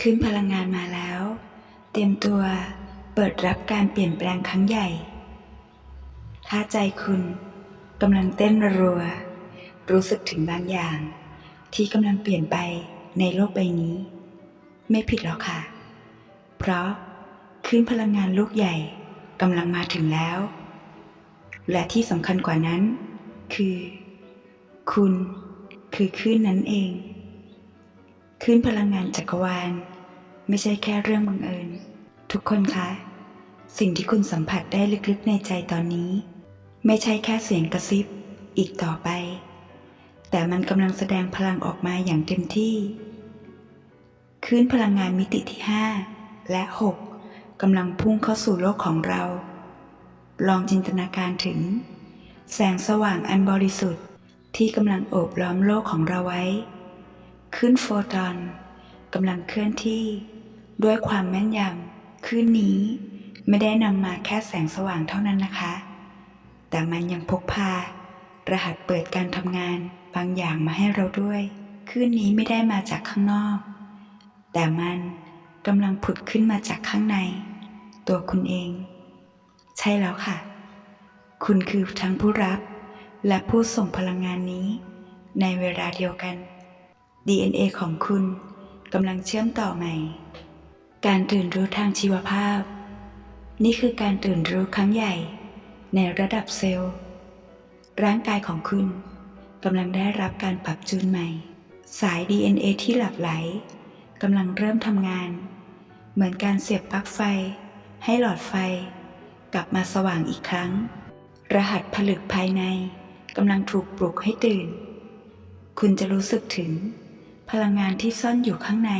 ขึ้นพลังงานมาแล้ว เตรียมตัวเปิดรับการเปลี่ยนแปลงครั้งใหญ่ ถ้าใจคุณกำลังเต้นรัว รู้สึกถึงบางอย่าง ที่กำลังเปลี่ยนไปในโลกใบนี้ ไม่ผิดหรอกค่ะ เพราะคลื่นพลังงานลูกใหญ่กำลังมาถึงแล้ว และที่สำคัญกว่านั้น คือ คุณคือคลื่นนั้นเอง คลื่นพลังงานจักรวาล ไม่ใช่แค่เรื่องบังเอิญ ทุกคนคะ สิ่งที่คุณสัมผัสได้ลึกๆในใจตอนนี้ ไม่ใช่แค่เสียงกระซิบอีกต่อไป แต่มันกำลังแสดงพลังออกมาอย่างเต็มที่คลื่นพลังงานมิติที่ 5 และ 6 กำลังพุ่งเข้าสู่โลกของเรา ลองจินตนาการถึง แสงสว่างอันบริสุทธิ์ที่กำลังโอบล้อมโลกของเราไว้ ขึ้นโฟตอนกำลังเคลื่อนที่ด้วยความแม่นยำคลื่นนี้ไม่ได้นำมาแค่แสงสว่างเท่านั้นนะคะ แต่มันยังพกพา รหัสเปิดการทำงานบางอย่างมาให้เราด้วยคลื่นนี้ไม่ได้มาจากข้างนอก แต่มันกำลังผุดขึ้นมาจากข้างใน ตัวคุณเอง ใช่แล้วค่ะ คุณคือทั้งผู้รับและผู้ส่งพลังงานนี้ ในเวลาเดียวกัน DNA ของคุณกำลังเชื่อมต่อใหม่ การตื่นรู้ทางชีวภาพ นี่คือการตื่นรู้ครั้งใหญ่ ในระดับเซลล์ ร่างกายของคุณกำลังได้รับการปรับจูนใหม่ สาย DNA ที่หลับไหลกำลังเริ่มทำงาน เหมือนการเสียบปลั๊กไฟ ให้หลอดไฟ กลับมาสว่างอีกครั้ง รหัสผลึกภายในกำลังถูกปลุกให้ตื่น คุณจะรู้สึกถึง พลังงานที่ซ่อนอยู่ข้างใน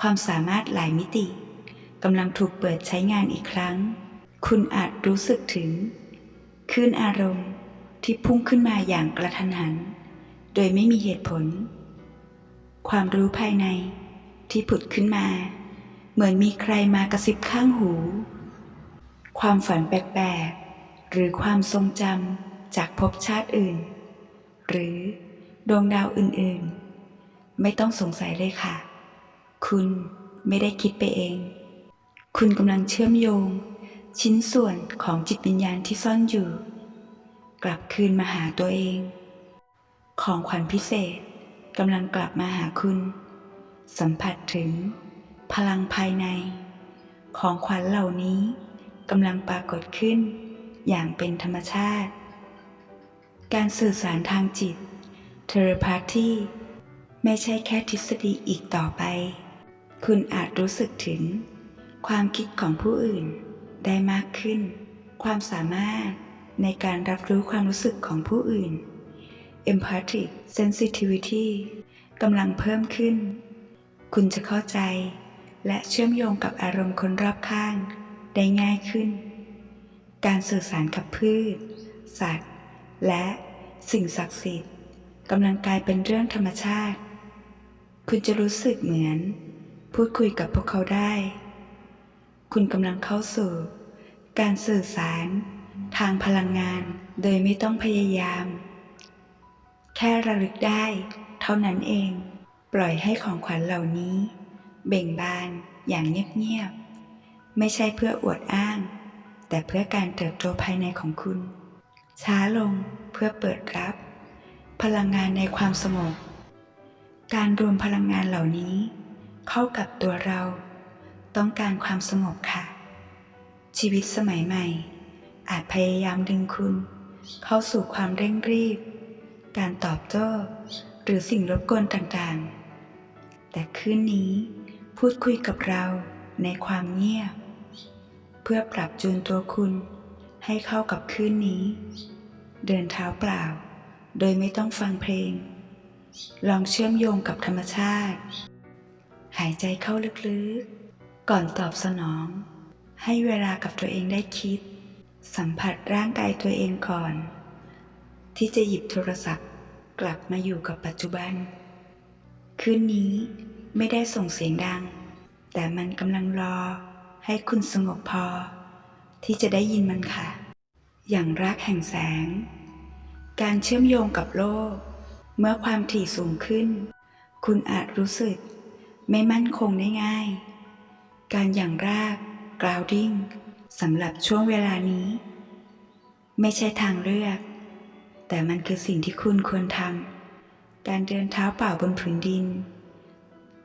ความสามารถหลายมิติกำลังถูกเปิดใช้งานอีกครั้ง คุณอาจรู้สึกถึงคลื่นอารมณ์ที่พุ่งขึ้นมาอย่างกระทันหัน โดยไม่มีเหตุผล ความรู้ภายในที่ผุดขึ้นมา เหมือนมีใครมากระซิบข้างหู ความฝันแปลกๆ หรือความทรงจำจากภพชาติอื่น หรือดวงดาวอื่นๆ ไม่ต้องสงสัยเลยค่ะ คุณไม่ได้คิดไปเอง คุณกำลังเชื่อมโยง ชิ้นส่วนของจิตวิญญาณที่ซ่อนอยู่ กลับคืนมาหาตัวเอง ของขวัญพิเศษกำลังกลับมาหาคุณ สัมผัสถึง พลังภายใน ของขวัญเหล่านี้กำลังปรากฏขึ้น อย่างเป็นธรรมชาติ การสื่อสารทางจิต เทเลพาธี ไม่ใช่แค่ทฤษฎีอีกต่อไป คุณอาจรู้สึกถึง ความคิดของผู้อื่นได้มากขึ้น ความสามารถในการรับรู้ความรู้สึกของผู้อื่น empathic sensitivity กำลังเพิ่มขึ้น คุณจะเข้าใจ และเชื่อมโยงกับอารมณ์คนรอบข้าง ได้ง่ายขึ้น การสื่อสารกับพืช สัตว์ และสิ่งศักดิ์สิทธิ์กำลังกลายเป็นเรื่องธรรมชาติ คุณจะรู้สึกเหมือน พูดคุยกับพวกเขาได้ คุณกำลังเข้าสู่ การสื่อสาร ทางพลังงานโดยไม่ต้องพยายาม แค่ระลึกได้ เท่านั้นเอง ปล่อยให้ของขวัญเหล่านี้ เบ่งบานอย่างเงียบๆ ไม่ใช่เพื่ออวดอ้าง แต่เพื่อการเติบโตภายในของคุณ ช้าลงเพื่อเปิดรับ พลังงานในความสงบ การรวมพลังงานเหล่านี้ เข้ากับตัวเรา ต้องการความสงบค่ะ ชีวิตสมัยใหม่ อาจพยายามดึงคุณ เข้าสู่ความเร่งรีบ การตอบโต้หรือสิ่งรบกวนต่างๆ แต่คืนนี้พูดคุยกับเราในความเงียบ เพื่อปรับจูนตัวคุณให้เข้ากับคืนนี้ เดินเท้าเปล่า โดยไม่ต้องฟังเพลง ลองเชื่อมโยงกับธรรมชาติ หายใจเข้าลึกๆ ก่อนตอบสนอง ให้เวลากับตัวเองได้คิด สัมผัสร่างกายตัวเองก่อน ที่จะหยิบโทรศัพท์กลับมาอยู่กับปัจจุบัน คืนนี้ไม่ได้ส่งเสียงดัง แต่มันกำลังรอให้คุณสงบพอ ที่จะได้ยินมันค่ะ อย่างรากแห่งแสง การเชื่อมโยงกับโลก เมื่อความถี่สูงขึ้น คุณอาจรู้สึกไม่มั่นคงได้ง่าย การอย่างราก grounding สำหรับช่วงเวลานี้ ไม่ใช่ทางเลือก แต่มันคือสิ่งที่คุณควรทำ การเดินเท้าเปล่าบนผืนดิน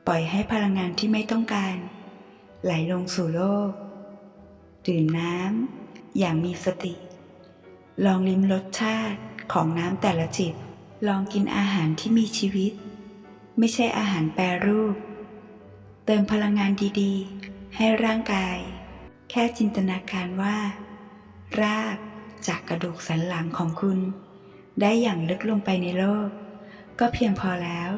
ปล่อยให้พลังงานที่ไม่ต้องการ ไหลลงสู่โลก ดื่มน้ำอย่างมีสติ ลองลิ้มรสชาติของน้ำแต่ละจิบ ลองกินอาหารที่มีชีวิต ไม่ใช่อาหารแปรรูป เติมพลังงานดีๆ ให้ร่างกาย แค่จินตนาการว่า รากจากกระดูกสันหลังของคุณ ได้อย่างลึกลงไปในโลก ก็เพียงพอแล้ว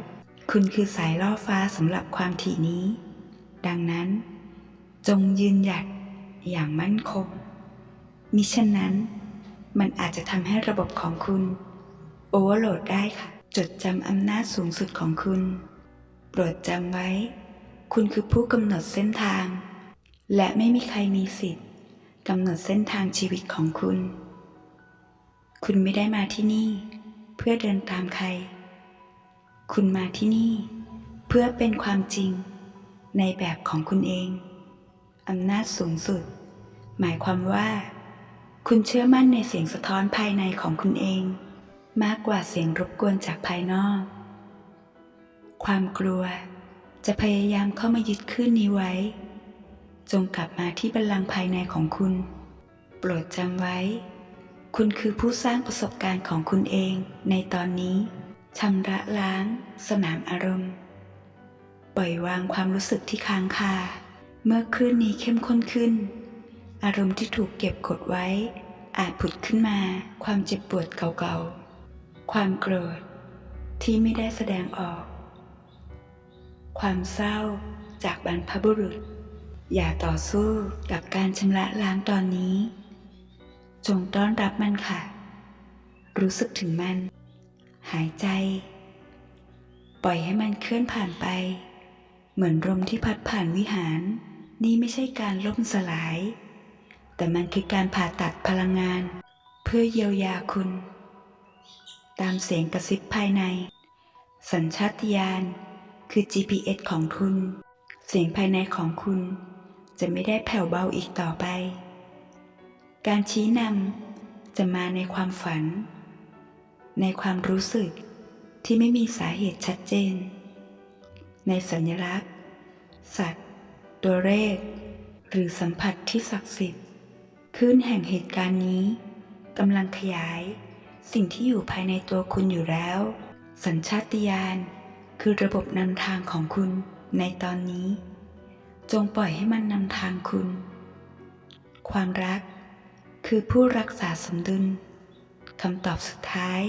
คุณคือสายล่อฟ้าสำหรับความถี่นี้ ดังนั้น จงยืนหยัดอย่างมั่นคงมิฉะนั้นมันอาจจะทำให้ระบบของคุณ โอเวอร์โหลดได้ค่ะ จดจำอำนาจสูงสุดของคุณ โปรดจำไว้ คุณคือผู้กำหนดเส้นทาง และไม่มีใครมีสิทธิ์กำหนดเส้นทางชีวิตของคุณ คุณไม่ได้มาที่นี่ เพื่อเดินตามใคร คุณมาที่นี่ เพื่อเป็นความจริง ในแบบของคุณเอง อำนาจสูงสุด หมายความว่า คุณเชื่อมั่นในเสียงสะท้อนภายในของคุณเอง มากกว่าเสียงรบกวนจากภายนอก ความกลัวจะพยายามเข้ามายึดขึ้นนี้ไว้ จงกลับมาที่บัลลังก์ภายในของคุณ โปรดจำไว้ คุณคือผู้สร้างประสบการณ์ของคุณเองในตอนนี้ชำระล้าง สนามอารมณ์ ปล่อยวางความรู้สึกที่ค้างคา เมื่อคลื่นนี้เข้มข้นขึ้น อารมณ์ที่ถูกเก็บกดไว้ อาจผุดขึ้นมาความเจ็บปวดเก่าๆ ความโกรธที่ไม่ได้แสดงออก ความเศร้าจากบรรพบุรุษ อย่าต่อสู้กับการชำระล้างตอนนี้ จงต้อนรับมันค่ะ รู้สึกถึงมัน หายใจ ปล่อยให้มันเคลื่อนผ่านไป เหมือนลมที่พัดผ่านวิหาร นี่ไม่ใช่การล่มสลาย แต่มันคือการผ่าตัดพลังงาน เพื่อเยียวยาคุณ ตามเสียงกระซิบภายใน สัญชาตญาณคือ GPS ของคุณ เสียงภายในของคุณ จะไม่ได้แผ่วเบาอีกต่อไป การชี้นำจะมาในความฝัน ในความรู้สึกที่ไม่มีสาเหตุชัดเจน ในสัญลักษณ์ สัตว์ ตัวเลขหรือสัมผัสที่ศักดิ์สิทธิ์คลื่นแห่งเหตุการณ์นี้กำลังขยาย สิ่งที่อยู่ภายในตัวคุณอยู่แล้ว สัญชาติญาณคือระบบนำทางของคุณในตอนนี้ จงปล่อยให้มันนำทางคุณ ความรักคือผู้รักษาสมดุลคำตอบสุดท้าย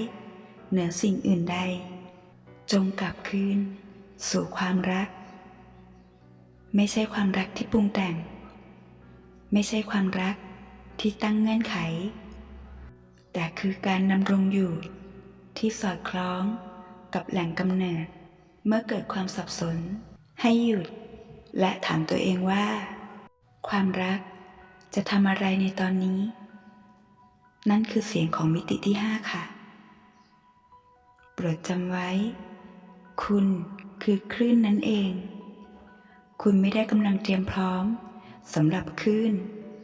เหนือสิ่งอื่นใด จงกลับคืน สู่ความรัก ไม่ใช่ความรักที่ปรุงแต่ง ไม่ใช่ความรักที่ตั้งเงื่อนไข แต่คือการดำรงอยู่ ที่สอดคล้องกับแหล่งกำเนิด เมื่อเกิดความสับสน ให้หยุด และถามตัวเองว่า ความรักจะทำอะไรในตอนนี้ นั่นคือเสียงของมิติที่ห้าค่ะ โปรดจำไว้ คุณคือคลื่นนั่นเอง คุณไม่ได้กำลังเตรียมพร้อมสำหรับคลื่น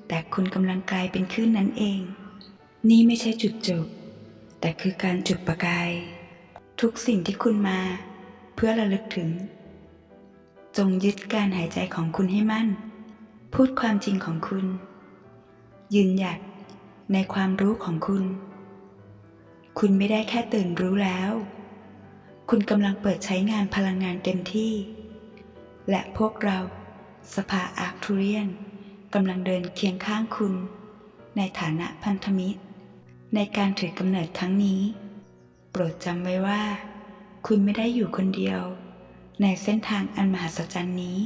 แต่คุณกำลังกลายเป็นคลื่นนั้นเอง นี่ไม่ใช่จุดจบ แต่คือการจุดประกาย ทุกสิ่งที่คุณมา เพื่อระลึกถึง จงยึดการหายใจของคุณให้มั่น พูดความจริงของคุณ ยืนหยัดในความรู้ของคุณ คุณไม่ได้แค่ตื่นรู้แล้ว คุณกำลังเปิดใช้งานพลังงานเต็มที่ และพวกเราสภาอาร์คทูเรียนกำลังเดินเคียงข้างคุณในฐานะพันธมิตร ในการถือกำเนิดครั้งนี้ โปรดจำไว้ว่า คุณไม่ได้อยู่คนเดียว ในเส้นทางอันมหัศจรรย์นี้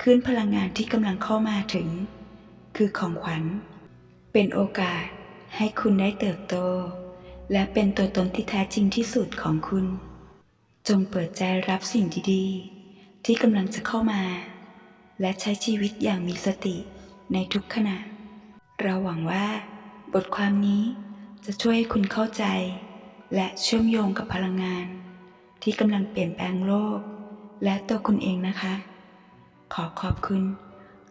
คลื่นพลังงานที่กำลังเข้ามาถึง คือของขวัญ เป็นโอกาสให้คุณได้เติบโต และเป็นตัวตนที่แท้จริงที่สุดของคุณ จงเปิดใจรับสิ่งดีๆ ที่กำลังจะเข้ามา และใช้ชีวิตอย่างมีสติในทุกขณะ เราหวังว่า บทความนี้จะช่วยให้คุณเข้าใจ และเชื่อมโยงกับพลังงาน ที่กำลังเปลี่ยนแปลงโลก และตัวคุณเองนะคะ ขอขอบคุณ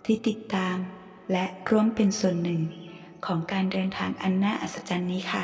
ที่ติดตามและร่วมเป็นส่วนหนึ่งของการเดินทางอันน่าอัศจรรย์นี้ค่ะ